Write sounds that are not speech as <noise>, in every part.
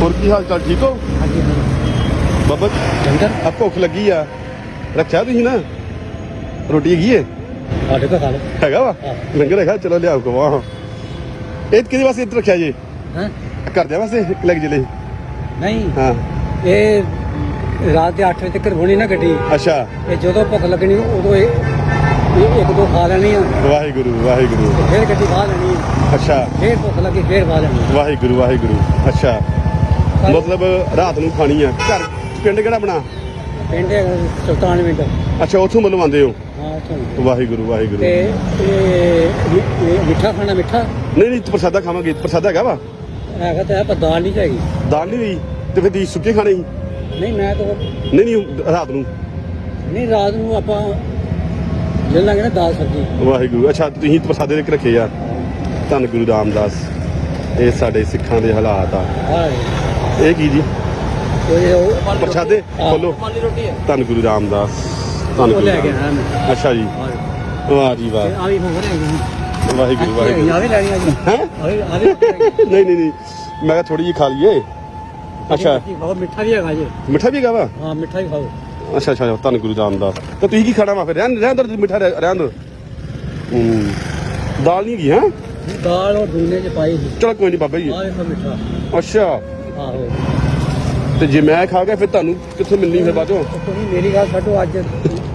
ਹੋਰ ਕੀ ਹਾਲ ਚਾਲ? ਠੀਕ ਹੋ? ਹਾਂਜੀ ਬਾਬਾ ਲੰਗਰ? ਆ ਭੁੱਖ ਲੱਗੀ ਆ। ਰੱਖਿਆ ਤੁਸੀਂ ਨਾ? ਰੋਟੀ ਹੈਗੀ ਏ? ਸਾਡੇ ਕੋਲ ਖਾ ਲਓ। ਹੈਗਾ ਵਾ। ਲੰਗਰ ਹੈਗਾ ਚਲੋ ਲਿਆਓ ਕਵਾ ਇਹ ਕਿਹਦੇ ਵਾਸਤੇ ਇੱਥੇ ਰੱਖਿਆ ਜੀ? ਹਾਂ? ਘਰਦਿਆਂ ਵਾਸਤੇ ਲੱਗ ਜਲੇ ਨਹੀਂ। ਹਾਂ। ਇਹ ਰਾਤ ਦੇ 8 ਵਜੇ ਤੱਕ ਹੋਣੀ ਨਾ ਗੱਡੀ। ਅੱਛਾ। ਇਹ ਜਦੋਂ ਭੁੱਖ ਲੱਗਣੀ ਉਦੋਂ ਇਹ ਇਹ ਇੱਕ ਦੋ ਖਾ ਲੈਣੀ ਆ। ਵਾਹਿਗੁਰੂ ਵਾਹਿਗੁਰੂ। ਤੇ ਫਿਰ ਗੱਡੀ ਖਾ ਲੈਣੀ। ਅੱਛਾ। ਫਿਰ ਭੁੱਖ ਲੱਗੀ ਫਿਰ ਖਾ ਲੈਣੀ ਵਾਹਿਗੁਰੂ ਵਾਹਿਗੁਰੂ। ਅੱਛਾ। ਮਤਲਬ ਰਾਤ ਨੂੰ ਖਾਣੀ ਆ। ਘਰ ਪਿੰਡ ਕਿਹੜਾ ਬਣਾ ਪਿੰਡ ਹੈਗਾ ਸੁਲਤਾਨ ਮਿੰਟ ਅੱਛਾ ਉੱਥੋਂ ਮਤਲਬ ਆਉਂਦੇ ਹੋ? ਹਾਂ ਉੱਥੋਂ ਵਾਹਿਗੁਰੂ ਵਾਹਿਗੁਰੂ। ਤੇ ਇਹ ਮਿ- ਇਹ ਮਿੱਠਾ ਖਾਣਾ ਮਿੱਠਾ? ਨਹੀਂ ਨਹੀਂ ਪ੍ਰਸਾਦਾ ਖਾਵਾਂਗੇ। ਪ੍ਰਸਾਦਾ ਹੈਗਾ ਵਾ? ਹੈਗਾ ਤਾਂ ਹੈ ਪਰ ਦਾਲ ਨਹੀਂ ਚਾਹੀਦੀ। ਦਾਲ ਨਹੀਂ ਹੋਈ? ਤੇ ਫਿਰ ਦੀ ਸੁੱਕੇ ਖਾਣੇ ਸੀ? ਨਹੀਂ ਮੈਂ ਤਾਂ ਨਹੀਂ ਨਹੀਂ ਰਾਤ ਨੂੰ। ਨਹੀਂ ਰਾਤ ਨੂੰ ਆਪਾਂ ਲੈ ਲਾਂਗੇ ਨਾ ਦਾਲ ਸਬਜ਼ੀ। ਵਾਹਿਗੁਰੂ। ਅੱਛਾ ਤੁਸੀਂ ਪ੍ਰਸਾਦੇ ਦੇ ਰੱਖੇ ਆ। ਧੰਨ ਗੁਰੂ ਰਾਮਦਾਸ। ਇਹ ਸਾਡੇ ਸਿੱਖਾਂ ਦੇ ਹਾਲਾਤ ਆ। ਹਾਂ ਇਹ ਕੀ ਜੀ? ਪ੍ਰਸ਼ਾਦੇ? ਹਾਂ। ਖੋਲੋ। ਹੈ ਧੰਨ ਗੁਰੂ ਰਾਮਦਾਸ ਧੰਨ ਗੁਰੂ ਰਾਮਦਾਸ। ਅੱਛਾ ਜੀ। ਹਾਂ। ਵਾਹ ਜੀ ਵਾਹ। ਹੋ ਵਾਹਿਗੁਰੂ ਵਾਹਿਗੁਰੂ। ਜੀ। ਹੈ? <laughs> ਨਹੀਂ ਨਹੀਂ ਨਹੀਂ। ਮੈਂ ਕਿਹਾ ਥੋੜੀ ਜਿਹੀ ਖਾ ਲਈਏ। ਅੱਛਾ। ਮਿੱਠਾ ਵੀ ਹੈਗਾ ਜੀ। ਮਿੱਠਾ ਵੀ ਹੈਗਾ ਵਾ? ਹਾਂ ਮਿੱਠਾ ਵੀ ਖਾਓ। ਅੱਛਾ ਅੱਛਾ ਧੰਨ ਗੁਰੂ ਰਾਮਦਾਸ। ਤਾਂ ਤੁਸੀਂ ਕੀ ਖਾਣਾ ਵਾ ਫਿਰ? ਰਹਿਣ ਰਹਿਣ ਦੋ ਮਿੱਠਾ ਰਹਿ- ਰਹਿਣ ਦੋ। ਹੂੰ। ਦਾਲ ਨਹੀਂ ਗਈ ਹੈ? ਦਾਲ ਉਹ ਦੂਨੇ ਚ ਪਾਈ ਸੀ ਚਲੋ ਕੋਈ ਨਹੀਂ ਬਾਬਾ ਜੀ। ਆ ਵੇਖੋ ਮਿੱਠਾ। ਅੱਛਾ। ਆਹੋ ਤੇ ਜੇ ਮੈਂ ਖਾ ਗਿਆ ਫਿਰ ਤੁਹਾਨੂੰ ਕਿੱਥੋਂ ਮਿਲਣੀ ਫਿਰ ਬਾਅਦੋਂ? ਤੁਸੀਂ ਮੇਰੀ ਗੱਲ ਛੱਡੋ ਅੱਜ।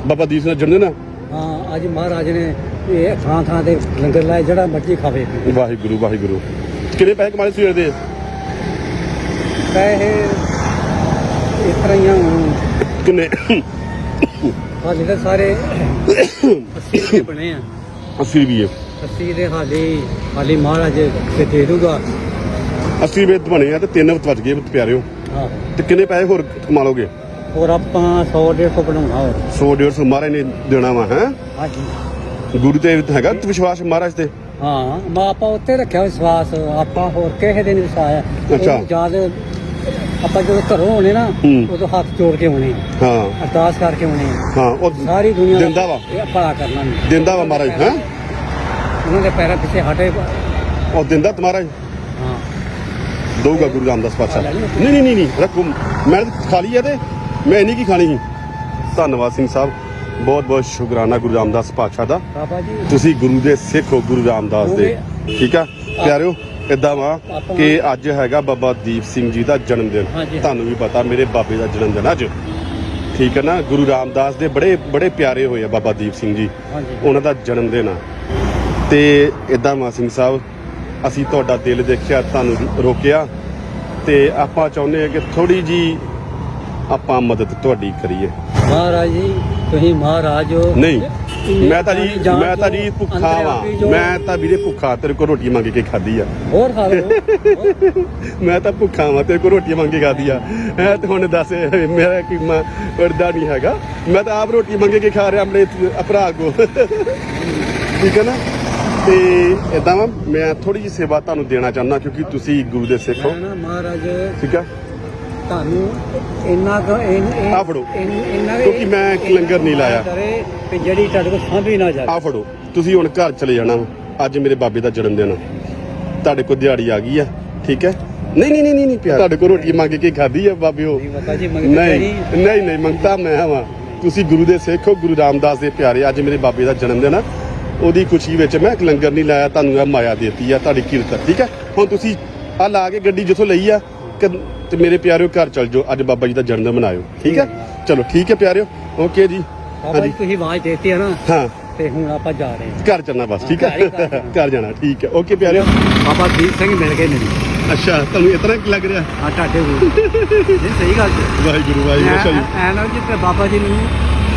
ਬਾਬਾ ਦੀਪ ਸਿੰਘ ਦਾ ਜਨਮ ਦਿਨ ਆ ਹਾਂ ਅੱਜ ਮਹਾਰਾਜ ਨੇ ਇਹ ਥਾਂ ਥਾਂ ਤੇ ਲੰਗਰ ਲਾਏ ਜਿਹੜਾ ਮਰਜ਼ੀ ਖਾਵੇ। ਵਾਹਿਗੁਰੂ ਵਾਹਿਗੁਰੂ। ਕਿੰਨੇ ਪੈਸੇ ਕਮਾਏ ਸਵੇਰ ਦੇ? ਪੈਸੇ ਇਸ ਤਰ੍ਹਾਂ ਹੀ ਆ ਹੁਣ। ਕਿੰਨੇ? ਹਾਲੇ ਤਾਂ ਸਾਰੇ 80 ਦੇ ਬਣੇ ਆ। 80 ਰੁਪਏ। 80 ਦੇ ਹਾਲੇ ਹਾਲੇ ਮਹਾਰਾਜ ਤੇ ਦੇ ਦੂਗਾ। 80 ਰੁਪਏ ਬਣੇ ਆ ਤੇ ਤਿੰਨ ਵੱਜ ਗਏ ਪਿਆਰਿਓ। ਹਾਂ। ਤੇ ਕਿੰਨੇ ਪੈਸੇ ਹੋਰ ਕਮਾ ਲੋਗੇ ਹੋਰ ਆਪਾਂ 100 150 ਬਣਾਉਣਾ ਹੋਰ। 100 150 ਮਹਾਰਾਜ ਨੇ ਦੇਣਾ ਵਾ ਹੈ? ਹਾਂਜੀ। ਗੁਰੂ ਤੇ ਹੈਗਾ ਵਿਸ਼ਵਾਸ ਮਹਾਰਾਜ ਤੇ? ਹਾਂ ਮੈਂ ਆਪਾਂ ਉੱਤੇ ਰੱਖਿਆ ਵਿਸ਼ਵਾਸ ਆਪਾਂ ਹੋਰ ਕਿਸੇ ਦੇ ਨਹੀਂ ਵਿਸ਼ਵਾਸ। ਅੱਛਾ। ਜਦ ਆਪਾਂ ਜਦੋਂ ਘਰੋਂ ਹੋਣੇ ਨਾ। ਉਦੋਂ ਹੱਥ ਜੋੜ ਕੇ ਹੋਣੇ ਆ, ਹਾਂ। ਅਰਦਾਸ ਕਰਕੇ ਹੋਣੇ ਆ। ਹਾਂ ਉਹ ਸਾਰੀ ਦੁਨੀਆ ਦਿੰਦਾ ਵਾ। ਇਹ ਭਲਾ ਕਰਨਾ ਨਹੀਂ। ਦਿੰਦਾ ਵਾ ਮਹਾਰਾਜ ਹੈ? ਉਹਨਾਂ ਦੇ ਪੈਰਾਂ ਪਿੱਛੇ ਹਟੇ। ਉਹ ਦਿੰਦਾ ਮਹਾਰਾਜ। ਦਊਗਾ ਗੁਰੂ ਰਾਮਦਾਸ ਪਾਤਸ਼ਾਹ। ਨਹੀਂ ਨਹੀਂ ਨਹੀਂ ਰੱਖੋ। ਮੈਂ ਤਾਂ ਖਾ ਲਈ ਆ ਤੇ ਮੈਂ ਨਹੀਂ ਕੀ ਖਾਣੀ ਸੀ? ਧੰਨਵਾਦ ਸਿੰਘ ਸਾਹਿਬ। ਬਹੁਤ ਬਹੁਤ ਸ਼ੁਕਰਾਨਾ ਗੁਰੂ ਰਾਮਦਾਸ ਪਾਤਸ਼ਾਹ ਦਾ। ਬਾਬਾ ਜੀ। ਤੁਸੀਂ ਗੁਰੂ ਦੇ ਸਿੱਖ ਹੋ ਗੁਰੂ ਰਾਮਦਾਸ ਦੇ। ਠੀਕ ਆ? ਪਿਆਰਿਓ ਇਦਾਂ ਵਾ ਕਿ ਅੱਜ ਹੈਗਾ ਬਾਬਾ ਦੀਪ ਸਿੰਘ ਜੀ ਦਾ ਜਨਮ ਦਿਨ। ਤੁਹਾਨੂੰ ਵੀ ਪਤਾ ਮੇਰੇ ਬਾਬੇ ਦਾ ਜਨਮ ਦਿਨ ਅੱਜ। ਠੀਕ ਹੈ ਨਾ? ਗੁਰੂ ਰਾਮਦਾਸ ਦੇ ਬੜੇ ਬੜੇ ਪਿਆਰੇ ਹੋਏ ਆ ਬਾਬਾ ਦੀਪ ਸਿੰਘ ਜੀ। ਉਹਨਾਂ ਦਾ ਜਨਮ ਦਿਨ ਆ। ਤੇ ਇਦਾਂ ਮਾ ਸਿੰਘ ਸਾਹਿਬ ਅਸੀਂ ਤੁਹਾਡਾ ਦਿਲ ਦੇਖਿਆ ਤੁਹਾਨੂੰ ਰੋਕਿਆ ਤੇ ਆਪਾਂ ਚਾਹੁੰਦੇ ਹਾਂ ਕਿ ਥੋੜੀ ਜੀ ਆਪਾਂ ਮਦਦ ਤੁਹਾਡੀ ਕਰੀਏ। ਮਹਾਰਾਜ ਜੀ ਤੁਸੀਂ ਮਹਾਰਾਜ ਹੋ। ਨਹੀਂ ਮੈਂ ਤਾਂ ਜੀ ਮੈਂ ਤਾਂ ਜੀ ਭੁੱਖਾ ਵਾਂ। ਮੈਂ ਤਾਂ ਵੀਰੇ ਭੁੱਖਾ ਤੇਰੇ ਕੋਲ ਰੋਟੀ ਮੰਗ ਕੇ ਖਾਧੀ ਆ। ਹੋਰ ਖਾ ਲਓ। ਮੈਂ ਤਾਂ ਭੁੱਖਾ ਵਾਂ ਤੇਰੇ ਕੋਲ ਰੋਟੀ ਮੰਗ ਕੇ ਖਾਧੀ ਆ। ਐ ਤੇ ਹੁਣ ਦੱਸ ਮੇਰਾ ਕੀ ਮੈਂ ਅਰਦਾ ਨਹੀਂ ਹੈਗਾ। ਮੈਂ ਤਾਂ ਆਪ ਰੋਟੀ ਮੰਗ ਕੇ ਖਾ ਰਿਹਾ ਆਪਣੇ ਭਰਾ ਕੋ ਠੀਕ ਹੈ ਨਾ? ਤੇ ਇਦਾਂ ਵਾ ਮੈਂ ਥੋੜੀ ਜਿਹੀ ਸੇਵਾ ਤੁਹਾਨੂੰ ਦੇਣਾ ਚਾਹੁੰਦਾ ਕਿਉਂਕਿ ਤੁਸੀਂ ਗੁਰੂ ਦੇ ਸਿੱਖ ਹੋ। ਮੈਂ ਨਾ ਮਹਾਰਾਜ ਠੀਕ ਆ? ਤੁਹਾਨੂੰ ਇੰਨਾ ਕੁ ਇਨ- ਆਹ ਫੜੋ। ਇਨ- ਕਿਉਂਕਿ ਮੈਂ ਇੱਕ ਲੰਗਰ ਨਹੀਂ ਲਾਇਆ। ਕਰੇ ਕਿ ਜਿਹੜੀ ਤੁਹਾਡੇ ਕੋਲ ਸਾਂਭੀ ਨਾ ਜਾਵੇ। ਆ ਫੜੋ। ਤੁਸੀਂ ਹੁਣ ਘਰ ਚਲੇ ਜਾਣਾ। ਅੱਜ ਮੇਰੇ ਬਾਬੇ ਦਾ ਜਨਮ ਦਿਨ ਆ। ਤੁਹਾਡੇ ਕੋਲ ਦਿਹਾੜੀ ਆ ਗਈ ਆ। ਠੀਕ ਹੈ ਨਹੀਂ ਨਹੀਂ ਨਹੀਂ ਨਹੀਂ ਪਿਆਰ। ਤੁਹਾਡੇ ਕੋਲ ਰੋਟੀ ਮੰਗ ਕੇ ਖਾਧੀ ਆ ਬਾਬਿਓ ਨਹੀਂ ਨਹੀਂ ਨਹੀਂ। ਮੰਗਤਾ ਮੈਂ ਹਾਂ ਤੁਸੀਂ ਗੁਰੂ ਦੇ ਸਿੱਖ ਹੋ ਗੁਰੂ ਰਾਮਦਾਸ ਦੇ ਪਿਆਰੇ। ਅੱਜ ਮੇਰੇ ਬਾਬੇ ਦਾ ਜਨਮ ਦਿਨ ਆ। ਉਹਦੀ ਖੁਸ਼ੀ ਵਿੱਚ ਮੈਂ ਇੱਕ ਲੰਗਰ ਨਹੀਂ ਲਾਇਆ ਤੁਹਾਨੂੰ ਇਹ ਮਾਇਆ ਦੇਤੀ ਆ ਤੁਹਾਡੀ ਕਿਰਤ ਠੀਕ ਹੈ ਹੁਣ ਤੁਸੀਂ ਆ ਲਾ ਕੇ ਗੱਡੀ ਜਿੱਥੋਂ ਲਈ ਆ ਤੇ ਮੇਰੇ ਪਿਆਰਿਓ ਘਰ ਚਲ ਜਾਓ ਅੱਜ ਬਾਬਾ ਜੀ ਦਾ ਜਨਮ ਦਿਨ ਮਨਾਇਓ ਠੀਕ ਹੈ ਚਲੋ ਠੀਕ ਹੈ ਪਿਆਰਿਓ ਓਕੇ ਜੀ। ਬਾਬਾ ਜੀ ਤੁਸੀਂ ਆਵਾਜ਼ ਦੇਤੀ ਹੈ ਨਾ ਹਾਂ। ਤੇ ਹੁਣ ਆਪਾਂ ਜਾ ਰਹੇ ਹਾਂ। ਘਰ ਚੱਲਣਾ ਬਸ ਠੀਕ ਹੀ ਹੈ ਘਰ ਜਾਣਾ। ਠੀਕ ਹੈ ਓਕੇ ਪਿਆਰਿਓ। ਬਾਬਾ ਦੀਪ ਸਿੰਘ ਮਿਲ ਗਏ ਮੈਨੂੰ ਅੱਛਾ ਤੁਹਾਨੂੰ ਤਰ੍ਹਾਂ ਕੀ ਲੱਗ ਰਿਹਾ? ਆ ਤੁਹਾਡੇ ਕੋਲ। ਇਹ ਸਹੀ ਗੱਲ ਵਾਹਿਗੁਰੂ ਵਾਹਿਗੁਰੂ ਅੱਛਾ ਜੀ। ਐ ਨਾ ਜੀ ਤੇ ਬਾਬਾ ਜੀ ਨੂੰ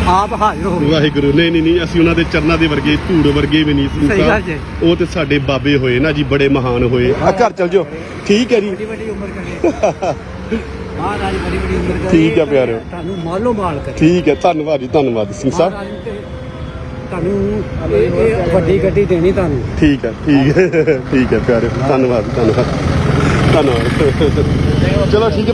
ਆਪ ਹਾਜ਼ਰ ਹੋ ਗਏ। ਵਾਹਿਗੁਰੂ ਨਹੀਂ ਨਹੀਂ ਨਹੀਂ ਅਸੀਂ ਉਹਨਾਂ ਦੇ ਚਰਨਾਂ ਦੇ ਵਰਗੇ ਧੂੜ ਵਰਗੇ ਵੀ ਨਹੀਂ ਸਹੀ ਗੱਲ ਜੀ। ਉਹ ਤੇ ਸਾਡੇ ਬਾਬੇ ਹੋਏ ਨਾ ਜੀ ਬੜੇ ਮਹਾਨ ਹੋਏ। ਆ ਘਰ ਚਲ ਜਾਓ। ਠੀਕ ਹੈ ਜੀ। ਵੱਡੀ ਵੱਡੀ ਉਮਰ ਕਰੇ। ਮਹਾਰਾਜ ਬੜੀ ਵੱਡੀ ਉਮਰ ਕਰੇ। ਠੀਕ ਹੈ ਪਿਆਰਿਓ। ਤੁਹਾਨੂੰ ਮਾਲੋ ਮਾਲ ਕਰੇ। ਠੀਕ ਹੈ ਧੰਨਵਾਦ ਜੀ ਧੰਨਵਾਦ ਸਿੰਘ ਸਾਹਿਬ। ਮਹਾਰਾਜ ਤੇ ਤੁਹਾਨੂੰ ਇਹ- ਇਹ ਵੱਡੀ ਗੱਡੀ ਦੇਣੀ ਤੁਹਾਨੂੰ। ਠੀਕ ਹੈ ਠੀਕ ਹੈ ਠੀਕ ਹੈ ਪਿਆਰੇ ਧੰਨਵਾਦ ਧੰਨਵਾਦ। ਧੰਨਵਾਦ। ਚਲੋ ਠੀਕ ਹੈ ਪਿਆਰੇ।